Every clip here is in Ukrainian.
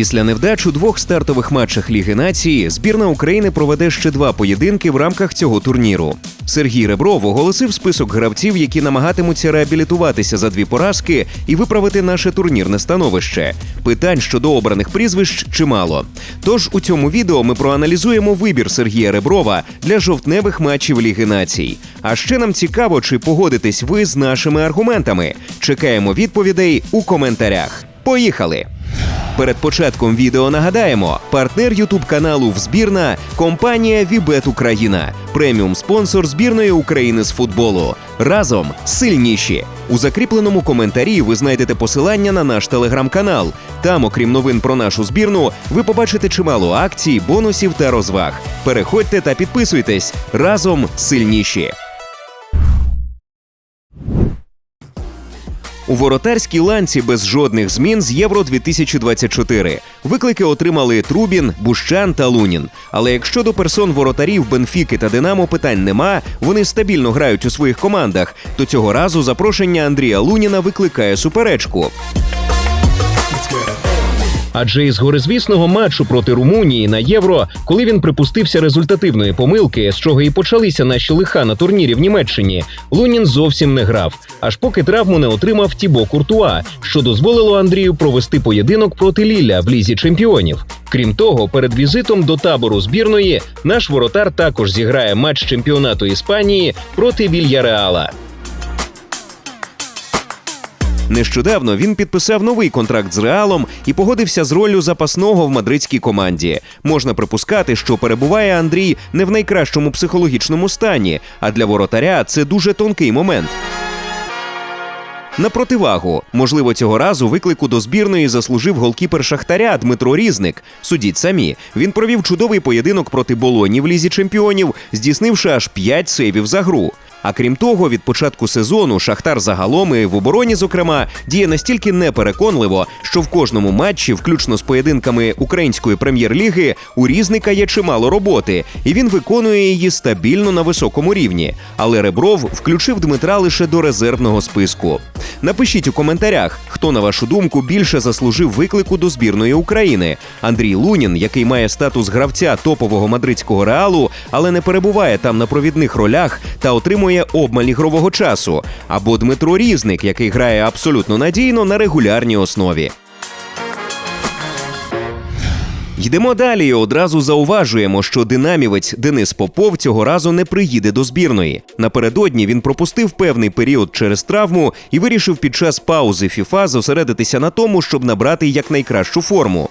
Після невдач у двох стартових матчах Ліги нації збірна України проведе ще два поєдинки в рамках цього турніру. Сергій Ребров оголосив список гравців, які намагатимуться реабілітуватися за дві поразки і виправити наше турнірне становище. Питань щодо обраних прізвищ чимало. Тож у цьому відео ми проаналізуємо вибір Сергія Реброва для жовтневих матчів Ліги націй. А ще нам цікаво, чи погодитесь ви з нашими аргументами. Чекаємо відповідей у коментарях. Поїхали! Перед початком відео нагадаємо: партнер Ютуб каналу Взбірна компанія Вібет Україна, преміум спонсор збірної України з футболу. Разом сильніші. У закріпленому коментарі ви знайдете посилання на наш телеграм-канал. Там, окрім новин про нашу збірну, ви побачите чимало акцій, бонусів та розваг. Переходьте та підписуйтесь. Разом сильніші. У воротарській ланці без жодних змін з Євро 2024 виклики отримали Трубін, Бущан та Лунін. Але якщо до персон воротарів Бенфіки та Динамо питань нема, вони стабільно грають у своїх командах, то цього разу запрошення Андрія Луніна викликає суперечку. Адже із горизвісного матчу проти Румунії на євро, коли він припустився результативної помилки, з чого і почалися наші лиха на турнірі в Німеччині, Лунін зовсім не грав, аж поки травму не отримав Тібо Куртуа, що дозволило Андрію провести поєдинок проти Лілля в лізі чемпіонів. Крім того, перед візитом до табору збірної наш воротар також зіграє матч чемпіонату Іспанії проти Вільяреала. Нещодавно він підписав новий контракт з Реалом і погодився з роллю запасного в мадридській команді. Можна припускати, що перебуває Андрій не в найкращому психологічному стані, а для воротаря це дуже тонкий момент. На противагу, можливо, цього разу виклику до збірної заслужив голкіпер Шахтаря Дмитро Різник. Судіть самі. Він провів чудовий поєдинок проти Болоні в лізі чемпіонів, здійснивши аж 5 сейвів за гру. А крім того, від початку сезону Шахтар загалом і в обороні, зокрема, діє настільки непереконливо, що в кожному матчі, включно з поєдинками української прем'єр-ліги, у різника є чимало роботи, і він виконує її стабільно на високому рівні. Але Ребров включив Дмитра лише до резервного списку. Напишіть у коментарях, хто на вашу думку більше заслужив виклику до збірної України: Андрій Лунін, який має статус гравця топового мадридського реалу, але не перебуває там на провідних ролях та отримує обмаль ігрового часу, або Дмитро Різник, який грає абсолютно надійно на регулярній основі. Йдемо далі. і Одразу зауважуємо, що динамівець Денис Попов цього разу не приїде до збірної. Напередодні він пропустив певний період через травму і вирішив під час паузи ФІФА зосередитися на тому, щоб набрати якнайкращу форму.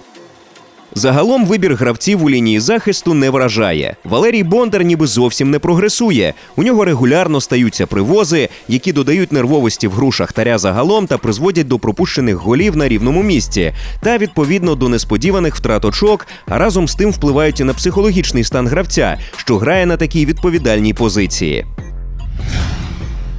Загалом вибір гравців у лінії захисту не вражає. Валерій Бондар ніби зовсім не прогресує. У нього регулярно стаються привози, які додають нервовості в гру шахтаря загалом та призводять до пропущених голів на рівному місці, та відповідно до несподіваних втрат очок, а разом з тим впливають і на психологічний стан гравця, що грає на такій відповідальній позиції.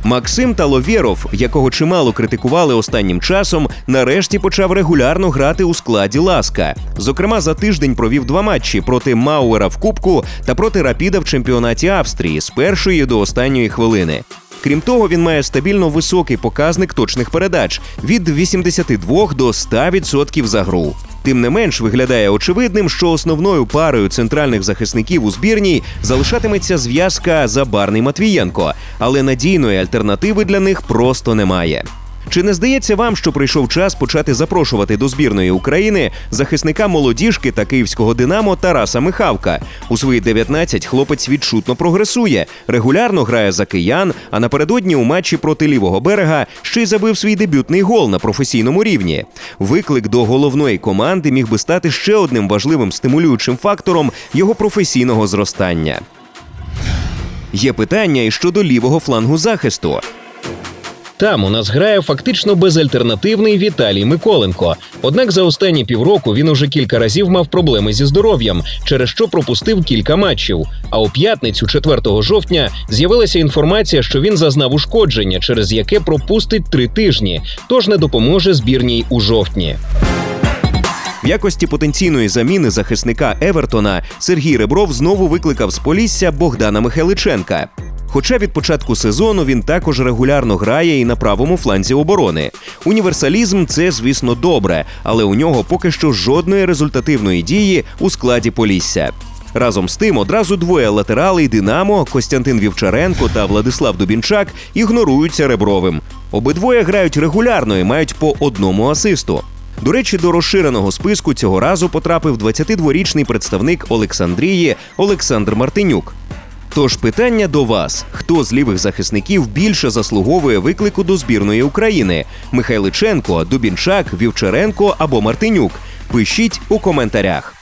Максим Таловєров, якого чимало критикували останнім часом, нарешті почав регулярно грати у складі Ласка. Зокрема, за тиждень провів два матчі проти Мауера в Кубку та проти Рапіда в чемпіонаті Австрії з першої до останньої хвилини. Крім того, він має стабільно високий показник точних передач від 82 до 100% за гру. Тим не менш виглядає очевидним, що основною парою центральних захисників у збірній залишатиметься зв'язка Забарний Матвієнко, але надійної альтернативи для них просто немає. Чи не здається вам, що прийшов час почати запрошувати до збірної України захисника молодіжки та київського Динамо Тараса Михавка? У свої 19 хлопець відчутно прогресує, регулярно грає за киян, а напередодні у матчі проти лівого берега ще й забив свій дебютний гол на професійному рівні. Виклик до головної команди міг би стати ще одним важливим стимулюючим фактором його професійного зростання. Є питання і щодо лівого флангу захисту. Там у нас грає фактично безальтернативний Віталій Миколенко. Однак за останні півроку він уже кілька разів мав проблеми зі здоров'ям, через що пропустив кілька матчів. А у п'ятницю, 4 жовтня, з'явилася інформація, що він зазнав ушкодження, через яке пропустить три тижні, тож не допоможе збірній у жовтні. В якості потенційної заміни захисника Евертона Сергій Ребров знову викликав з Полісся Богдана Михайличенка. Хоча від початку сезону він також регулярно грає і на правому фланзі оборони. Універсалізм це, звісно, добре, але у нього поки що жодної результативної дії у складі Полісся. Разом з тим, одразу двоє латералей Динамо Костянтин Вівчаренко та Владислав Дубінчак ігноруються ребровим. Обидвоє грають регулярно і мають по одному асисту. До речі, до розширеного списку цього разу потрапив 22-річний представник Олександрії Олександр Мартинюк. Тож питання до вас: хто з лівих захисників більше заслуговує виклику до збірної України? Михайличенко, Дубінчак, Вівчаренко або Мартинюк? Пишіть у коментарях.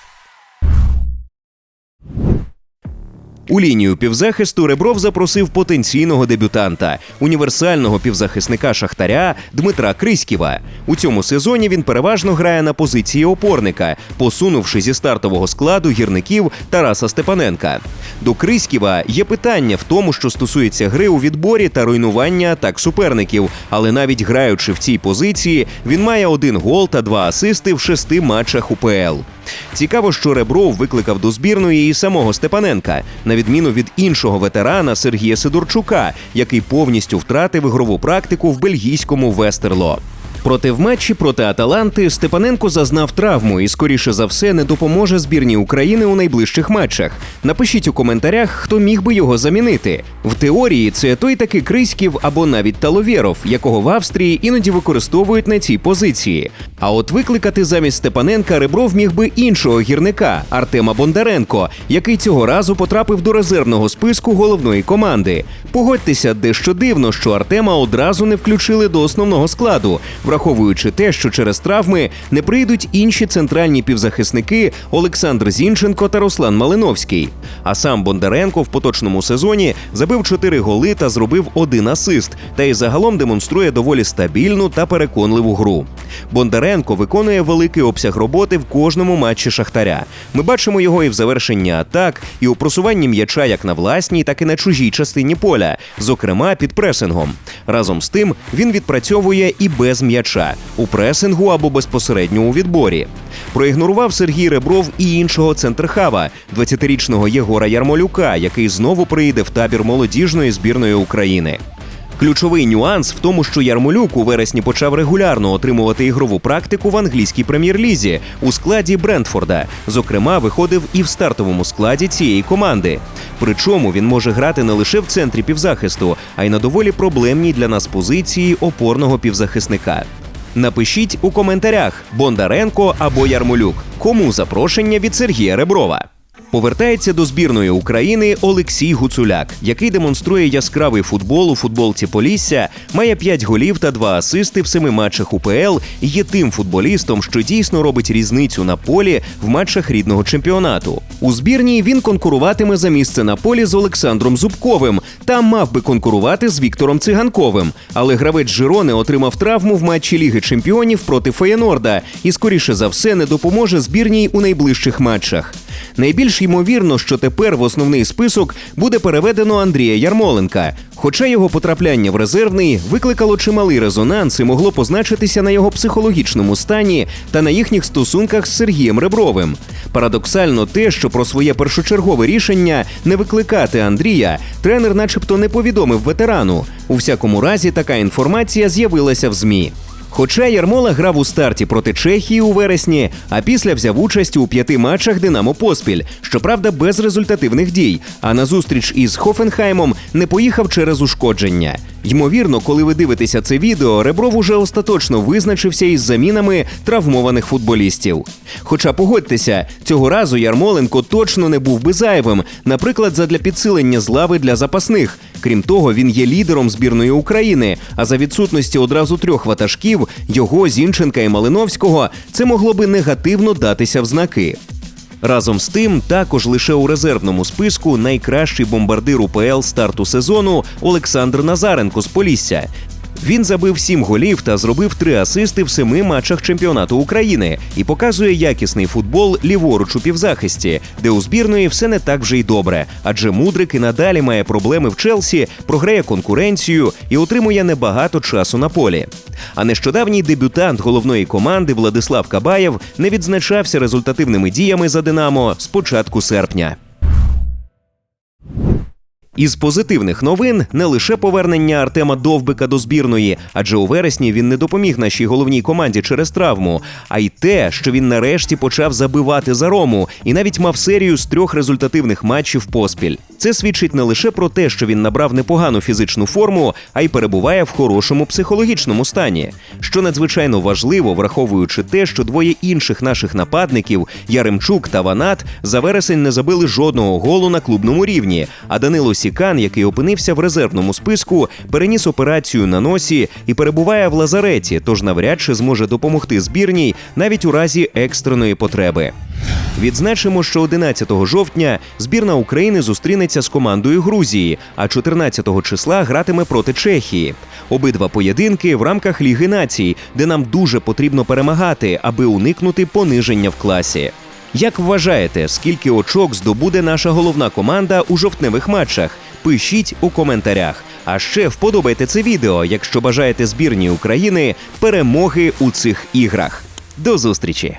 У лінію півзахисту Ребров запросив потенційного дебютанта, універсального півзахисника Шахтаря Дмитра Криськіва. У цьому сезоні він переважно грає на позиції опорника, посунувши зі стартового складу гірників Тараса Степаненка. До Криськіва є питання в тому, що стосується гри у відборі та руйнування атак суперників. Але навіть граючи в цій позиції, він має один гол та два асисти в шести матчах УПЛ. Цікаво, що Ребров викликав до збірної і самого Степаненка, на відміну від іншого ветерана Сергія Сидорчука, який повністю втратив ігрову практику в бельгійському Вестерло. Проте в матчі проти Аталанти Степаненко зазнав травму і, скоріше за все, не допоможе збірній України у найближчих матчах. Напишіть у коментарях, хто міг би його замінити. В теорії це той таки Криськів або навіть Таловєров, якого в Австрії іноді використовують на цій позиції. А от викликати замість Степаненка Ребров міг би іншого гірника Артема Бондаренко, який цього разу потрапив до резервного списку головної команди. Погодьтеся, дещо дивно, що Артема одразу не включили до основного складу, враховуючи те, що через травми не прийдуть інші центральні півзахисники Олександр Зінченко та Руслан Малиновський. А сам Бондаренко в поточному сезоні забив 4 голи та зробив один асист, та й загалом демонструє доволі стабільну та переконливу гру. Бондаренко виконує великий обсяг роботи в кожному матчі Шахтаря. Ми бачимо його і в завершенні атак, і у просуванні м'яча як на власній, так і на чужій частині поля, зокрема під пресингом. Разом з тим він відпрацьовує і без м'яча у пресингу або безпосередньо у відборі. Проігнорував Сергій Ребров і іншого центрхава, 20-річного Єгора Ярмолюка, який знову приїде в табір молодіжної збірної України. Ключовий нюанс в тому, що Ярмолюк у вересні почав регулярно отримувати ігрову практику в англійській прем'єр-лізі у складі Брентфорда. Зокрема, виходив і в стартовому складі цієї команди. Причому він може грати не лише в центрі півзахисту, а й на доволі проблемній для нас позиції опорного півзахисника. Напишіть у коментарях Бондаренко або Ярмолюк. Кому запрошення від Сергія Реброва? Повертається до збірної України Олексій Гуцуляк, який демонструє яскравий футбол у футболці Полісся, має 5 голів та 2 асисти в семи матчах УПЛ і є тим футболістом, що дійсно робить різницю на полі в матчах рідного чемпіонату. У збірній він конкуруватиме за місце на полі з Олександром Зубковим та мав би конкурувати з Віктором Циганковим. Але гравець Жирони отримав травму в матчі Ліги Чемпіонів проти Феєнорда і, скоріше за все, не допоможе збірній у найближчих матчах. Найбільш ймовірно, що тепер в основний список буде переведено Андрія Ярмоленка. Хоча його потрапляння в резервний викликало чималий резонанс і могло позначитися на його психологічному стані та на їхніх стосунках з Сергієм Ребровим. Парадоксально те, що про своє першочергове рішення не викликати Андрія, тренер, начебто, не повідомив ветерану. У всякому разі, така інформація з'явилася в змі. Хоча Ярмола грав у старті проти Чехії у вересні, а після взяв участь у п'яти матчах Динамо Поспіль, щоправда, без результативних дій. А на зустріч із Хофенхаймом не поїхав через ушкодження. Ймовірно, коли ви дивитеся це відео, Ребров уже остаточно визначився із замінами травмованих футболістів. Хоча погодьтеся, цього разу Ярмоленко точно не був би зайвим, наприклад, задля підсилення з лави для запасних. Крім того, він є лідером збірної України. А за відсутності одразу трьох ватажків його, Зінченка і Малиновського, це могло би негативно датися в знаки. Разом з тим, також лише у резервному списку найкращий бомбардир УПЛ старту сезону Олександр Назаренко з Полісся. Він забив сім голів та зробив три асисти в семи матчах чемпіонату України і показує якісний футбол ліворуч у півзахисті, де у збірної все не так вже й добре. Адже мудрик і надалі має проблеми в Челсі, програє конкуренцію і отримує небагато часу на полі. А нещодавній дебютант головної команди Владислав Кабаєв не відзначався результативними діями за Динамо з початку серпня. Із позитивних новин не лише повернення Артема Довбика до збірної, адже у вересні він не допоміг нашій головній команді через травму, а й те, що він нарешті почав забивати за рому і навіть мав серію з трьох результативних матчів поспіль. Це свідчить не лише про те, що він набрав непогану фізичну форму, а й перебуває в хорошому психологічному стані. Що надзвичайно важливо, враховуючи те, що двоє інших наших нападників Яремчук та Ванат за вересень не забили жодного голу на клубному рівні. А Данило Сікан, який опинився в резервному списку, переніс операцію на носі і перебуває в лазареті, тож навряд чи зможе допомогти збірній навіть у разі екстреної потреби. Відзначимо, що 11 жовтня збірна України зустрінеться з командою Грузії, а 14 числа гратиме проти Чехії. Обидва поєдинки в рамках Ліги націй, де нам дуже потрібно перемагати, аби уникнути пониження в класі. Як вважаєте, скільки очок здобуде наша головна команда у жовтневих матчах? Пишіть у коментарях. А ще вподобайте це відео, якщо бажаєте збірній України перемоги у цих іграх. До зустрічі!